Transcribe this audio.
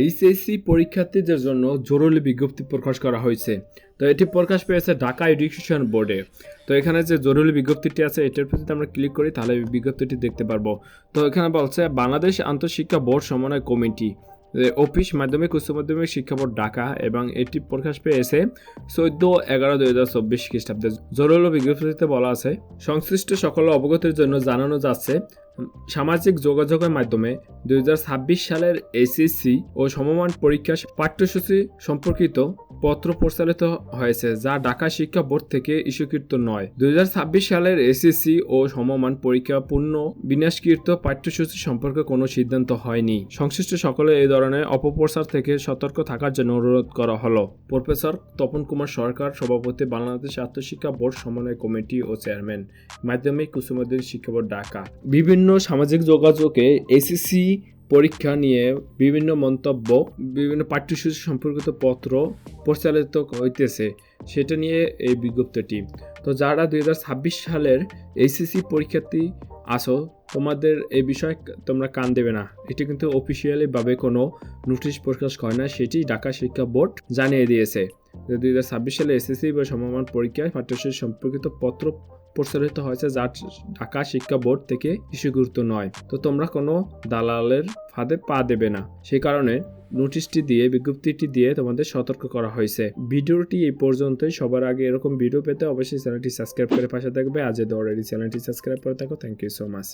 HSC পরীক্ষার্থীদের জন্য জরুরি বিজ্ঞপ্তি প্রকাশ করা হয়েছে। তো এটি প্রকাশ পেয়েছে ঢাকা এডুকেশন বোর্ডে। তো এখানে যে জরুরি বিজ্ঞপ্তিটি আছে, এটার প্রতি আমরা ক্লিক করি, তাহলে বিজ্ঞপ্তিটি দেখতে পারব। তো এখানে বলছে, বাংলাদেশ আন্তঃশিক্ষা বোর্ড সমন্বয় কমিটি। অফিস মাধ্যমিক, উচ্চ মাধ্যমিক শিক্ষা বোর্ড ঢাকা এবং এটি প্রকাশ পেয়েছে চোদ্দ এগারো দুই হাজার চব্বিশ খ্রিস্টাব্দে। জরুরি বিজ্ঞপ্তিতে বলা আছে, সংশ্লিষ্ট সকল অবগতির জন্য জানানো যাচ্ছে, সামাজিক যোগাযোগের মাধ্যমে দুই হাজার ছাব্বিশ সালের এসএসসি ও সমমান পরীক্ষা পাঠ্যসূচি সম্পর্কিত পত্র প্রচারিত হয়েছে, যা ঢাকা শিক্ষা বোর্ড থেকে ইস্যুকৃত নয়। দুই সালের এসএসসি ও সমমান পরীক্ষা পূর্ণ বিন্যাসকৃত পাঠ্যসূচি সম্পর্কে কোনো সিদ্ধান্ত হয়নি। সংশ্লিষ্ট সকলে এই ধরনের অপপ্রচার থেকে সতর্ক থাকার জন্য অনুরোধ করা হলো। প্রফেসর তপন কুমার সরকার, সভাপতি বাংলাদেশ আত্মশিক্ষা বোর্ড সমন্বয় কমিটি ও চেয়ারম্যান, মাধ্যমিক মাধ্যমিক শিক্ষা বোর্ড, ঢাকা। বিভিন্ন সামাজিক যোগাযোগে এসএসসি পরীক্ষা নিয়ে বিভিন্ন মন্তব্য, বিভিন্ন পাঠ্যসূচি সম্পর্কিত পত্র প্রচারিত হইতেছে। সেটা নিয়ে এই বিজ্ঞপ্তিটি। তো যারা দুই হাজার ছাব্বিশ সালের এইচএসসি পরীক্ষার্থী আসো তোমাদের এই বিষয়ে তোমরা কান দেবে না। এটি কিন্তু অফিসিয়ালি ভাবে কোনো নোটিশ প্রকাশ করে না, সেটি ঢাকা শিক্ষা বোর্ড জানিয়ে দিয়েছে। দুই হাজার ছাব্বিশ সালে এসএসসি বা সমমান পরীক্ষায় পাঠ্যসূচি সম্পর্কিত পত্র প্রচারিত হয়েছে যা ঢাকা শিক্ষা বোর্ড থেকে ইস্যুকৃত নয়। তো তোমরা কোনো দালালের ফাঁদে পা দেবে না। সেই কারণে নোটিশটি দিয়ে, বিজ্ঞপ্তিটি দিয়ে তোমাদের সতর্ক করা হয়েছে। ভিডিওটি এই পর্যন্তই। সবার আগে এরকম ভিডিও পেতে অবশ্যই চ্যানেলটি সাবস্ক্রাইব করে পাশে থাকবে। আজ অলরেডি চ্যানেলটি সাবস্ক্রাইব করে থাকো থ্যাংক ইউ সো মাচ